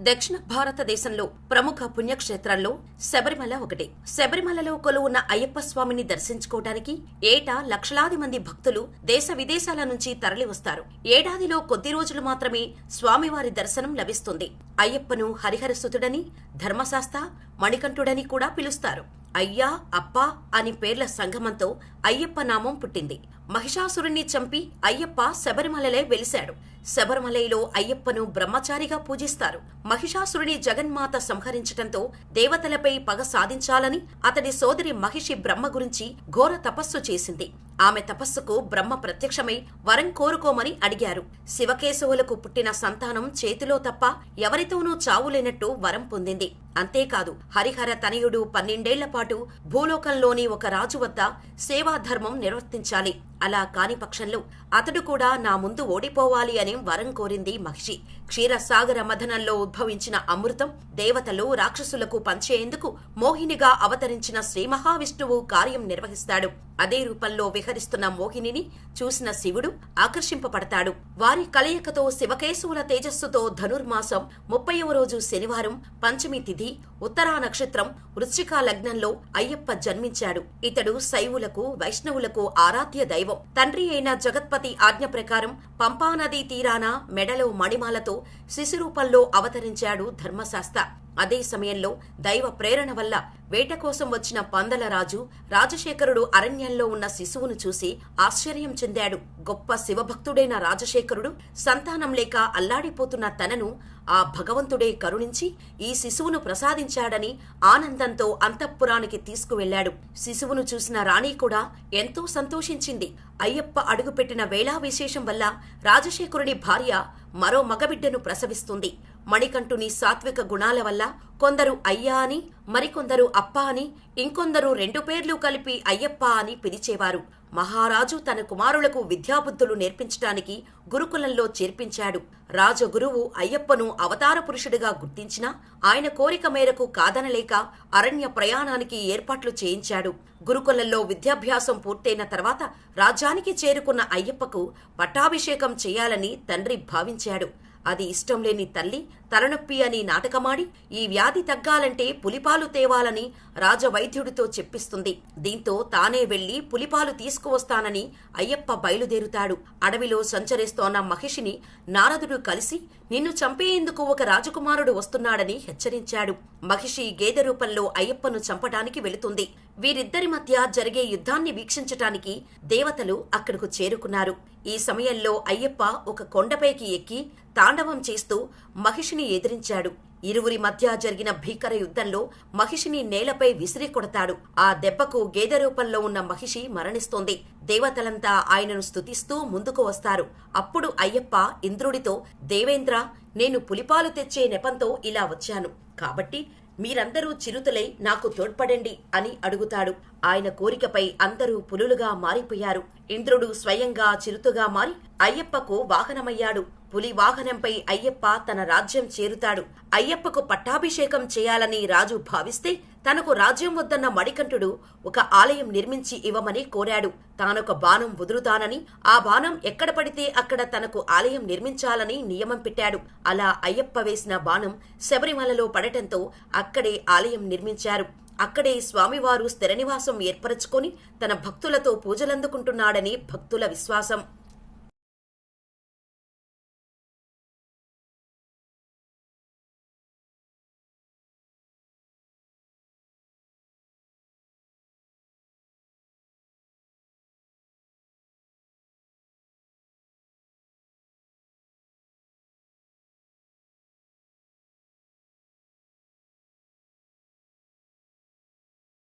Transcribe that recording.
దక్షిణ భారతదేశంలో ప్రముఖ పుణ్యక్షేత్రాల్లో శబరిమల ఒకటి. శబరిమలలో కొలువున్న అయ్యప్ప స్వామిని దర్శించుకోవటానికి ఏటా లక్షలాది మంది భక్తులు దేశ విదేశాల నుంచి తరలివస్తారు. ఏడాదిలో కొద్ది రోజులు మాత్రమే స్వామివారి దర్శనం లభిస్తుంది. అయ్యప్పను హరిహరసుతుడని ధర్మశాస్త్ర మణికంఠుడని కూడా పిలుస్తారు. అయ్యా అప్ప అని పేర్ల సంగమంతో అయ్యప్ప నామం పుట్టింది. మహిషాసురుణ్ణి చంపి అయ్యప్ప శబరిమలలే వెలిశాడు. శబరిమలలో అయ్యప్పను బ్రహ్మచారిగా పూజిస్తారు. మహిషాసురుని జగన్మాత సంహరించటంతో దేవతలపై పగ సాధించాలని అతడి సోదరి మహిషి బ్రహ్మ గురించి ఘోర తపస్సు చేసింది. ఆమె తపస్సుకు బ్రహ్మ ప్రత్యక్షమై వరం కోరుకోమని అడిగారు. శివకేశవులకు పుట్టిన సంతానం చేతిలో తప్ప ఎవరితోనూ చావులేనట్టు వరం పొందింది. అంతేకాదు హరిహర తనయుడు పన్నెండేళ్ళ పాటు భూలోకంలోని ఒక రాజు వద్ద సేవాధర్మం నిర్వర్తించాలి. అలా కాని పక్షంలో అతడు కూడా నా ముందు ఓడిపోవాలి అని వరం కోరింది మహిషి. క్షీరసాగర మథనంలో ఉద్భవించిన అమృతం దేవతలు రాక్షసులకు పంచేందుకు మోహినిగా అవతరించిన శ్రీ మహావిష్ణువు కార్యం నిర్వహిస్తాడు. అదే రూపంలో విహరిస్తున్న మోహినిని చూసిన శివుడు ఆకర్షింపబడతాడు. వారి కలయికతో శివకేశవుల తేజస్సుతో ధనుర్మాసం ముప్పైవ రోజు శనివారం పంచమి తిథి ఉత్తరా నక్షత్రం వృశ్చిక లగ్నంలో అయ్యప్ప జన్మించాడు. ఇతడు శైవులకు వైష్ణవులకు ఆరాధ్య దైవం. తండ్రి అయిన జగత్పతి ఆజ్ఞ ప్రకారం పంపానదీ తీరాన మెడలో మణిమాలతో శిశురూపంలో అవతరించాడు ధర్మశాస్త్ర. అదే సమయంలో దైవ ప్రేరణ వల్ల వేట కోసం వచ్చిన పందల రాజు రాజశేఖరుడు అరణ్యంలో ఉన్న శిశువును చూసి ఆశ్చర్యం చెందాడు. గొప్ప శివభక్తుడైన రాజశేఖరుడు సంతానం లేక అల్లాడిపోతున్న తనను ఆ భగవంతుడే కరుణించి ఈ శిశువును ప్రసాదించాడని ఆనందంతో అంతఃపురానికి తీసుకువెళ్ళాడు శిశువును చూసిన రాణి కూడా ఎంతో సంతోషించింది. అయ్యప్ప అడుగుపెట్టిన వేళా విశేషం వల్ల రాజశేఖరుడి భార్య మరో మగబిడ్డను ప్రసవిస్తుంది. మణికంఠుని సాత్విక గుణాల వల్ల కొందరు అయ్యా అని మరికొందరు అప్ప అని ఇంకొందరు రెండు పేర్లు కలిపి అయ్యప్ప అని పిలిచేవారు. మహారాజు తన కుమారులకు విద్యాబుద్ధులు నేర్పించటానికి గురుకులంలో చేర్పించాడు. రాజగురువు అయ్యప్పను అవతార పురుషుడిగా గుర్తించినా ఆయన కోరిక మేరకు కాదనలేక అరణ్య ప్రయాణానికి ఏర్పాట్లు చేయించాడు. గురుకులంలో విద్యాభ్యాసం పూర్తయిన తర్వాత రాజ్యానికి చేరుకున్న అయ్యప్పకు పట్టాభిషేకం చేయాలని తండ్రి భావించాడు. అది ఇష్టం లేని తల్లి తలనొప్పి అని నాటకమాడి ఈ వ్యాధి తగ్గాలంటే పులిపాలు తేవాలని రాజవైద్యుడితో చెప్పిస్తుంది. దీంతో తానే వెళ్ళి పులిపాలు తీసుకువస్తానని అయ్యప్ప బయలుదేరుతాడు. అడవిలో సంచరిస్తోన్న మహిషిని నారదుడు కలిసి నిన్ను చంపేందుకు ఒక రాజకుమారుడు వస్తున్నాడని హెచ్చరించాడు. మహిషి గేదె రూపంలో అయ్యప్పను చంపటానికి వెళుతుంది. వీరిద్దరి మధ్య జరిగే యుద్ధాన్ని వీక్షించటానికి దేవతలు అక్కడకు చేరుకున్నారు. ఈ సమయంలో అయ్యప్ప ఒక కొండపైకి ఎక్కి తాండవం చేస్తూ మహిషిని ఎదిరించాడు. ఇరువురి మధ్య జరిగిన భీకర యుద్ధంలో మహిషిని నేలపై విసిరి కొడతాడు. ఆ దెబ్బకు గేదె రూపంలో ఉన్న మహిషి మరణిస్తోంది. దేవతలంతా ఆయనను స్తుతిస్తూ ముందుకు వస్తారు. అప్పుడు అయ్యప్ప ఇంద్రుడితో దేవేంద్ర నేను పులిపాలు తెచ్చే నెపంతో ఇలా వచ్చాను. కాబట్టి మీరందరూ చిరుతలై నాకు తోడ్పడండి అని అడుగుతాడు. ఆయన కోరికపై అందరూ పులులుగా మారిపోయారు. ఇంద్రుడు స్వయంగా చిరుతుగా మారి అయ్యప్పకు వాహనమయ్యాడు. పులి వాహనంపై అయ్యప్ప తన రాజ్యం చేరుతాడు. అయ్యప్పకు పట్టాభిషేకం చేయాలని రాజు భావిస్తే తనకు రాజ్యం వద్దన్న మణికంఠుడు ఒక ఆలయం నిర్మించి ఇవ్వమని కోరాడు. తానొక బాణం వదులుతానని ఆ బాణం ఎక్కడ పడితే అక్కడ తనకు ఆలయం నిర్మించాలని నియమం పెట్టాడు. అలా అయ్యప్ప వేసిన బాణం శబరిమలలో పడటంతో అక్కడే ఆలయం నిర్మించారు. అక్కడే స్వామివారు స్థిరనివాసం ఏర్పరచుకొని తన భక్తులతో పూజలందుకుంటున్నాడని భక్తుల విశ్వాసం.